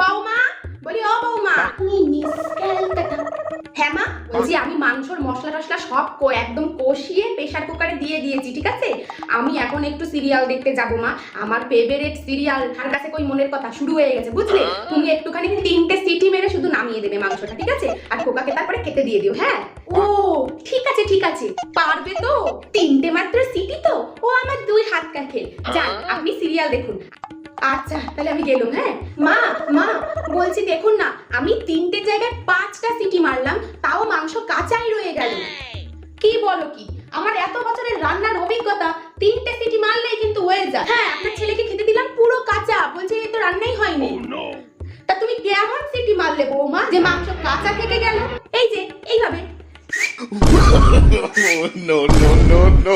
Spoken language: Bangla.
বৌমা? বলি ও বৌমা। আপনি মিস ক্যালকাটা। হ্যাঁ মা বলছি আমি মাংসর মশলা টশলা সব একদম কষিয়ে প্রেসার কুকারে দিয়ে দিয়েছি ঠিক আছে? আমি এখন একটু সিরিয়াল দেখতে যাব মা। আমার ফেভারিট সিরিয়াল তার কাছে কই মনের কথা? শুরু হয়ে গেছে বুঝলে? তুমি একটুখানি তিনটে সিটি মেরে শুধু নামিয়ে দেবে মাংসটা ঠিক আছে? আর কোকাকে তারপরে খেতে দিয়ে দিও হ্যাঁ? ও ঠিক আছে ঠিক আছে। পারবে তো? তিনটে মাত্র সিটি তো? ও আমার দুই হাত কাছে যান আপনি সিরিয়াল দেখুন। আচ্ছা তাহলে আমি গেলাম হ্যাঁ? মা দেখুন না আমি তিনটে জায়গায় পাঁচটা সিটি মারলাম তাও মাংস কাঁচাই রয়ে গেল। কি বলো কি? আমার এত বছরের রান্নার অভিজ্ঞতা তিনটে সিটি মারলেই কিন্তু হয়ে যায়। হ্যাঁ আপনার ছেলেকে খেতে দিলাম পুরো কাঁচা। বলছে এ তো রান্নাই হয়নি। তা তুমি কেমন সিটি মারলে বৌমা যে মাংস কাঁচা থেকে গেল? এই যে এইভাবে। Oh, no, no, no, no.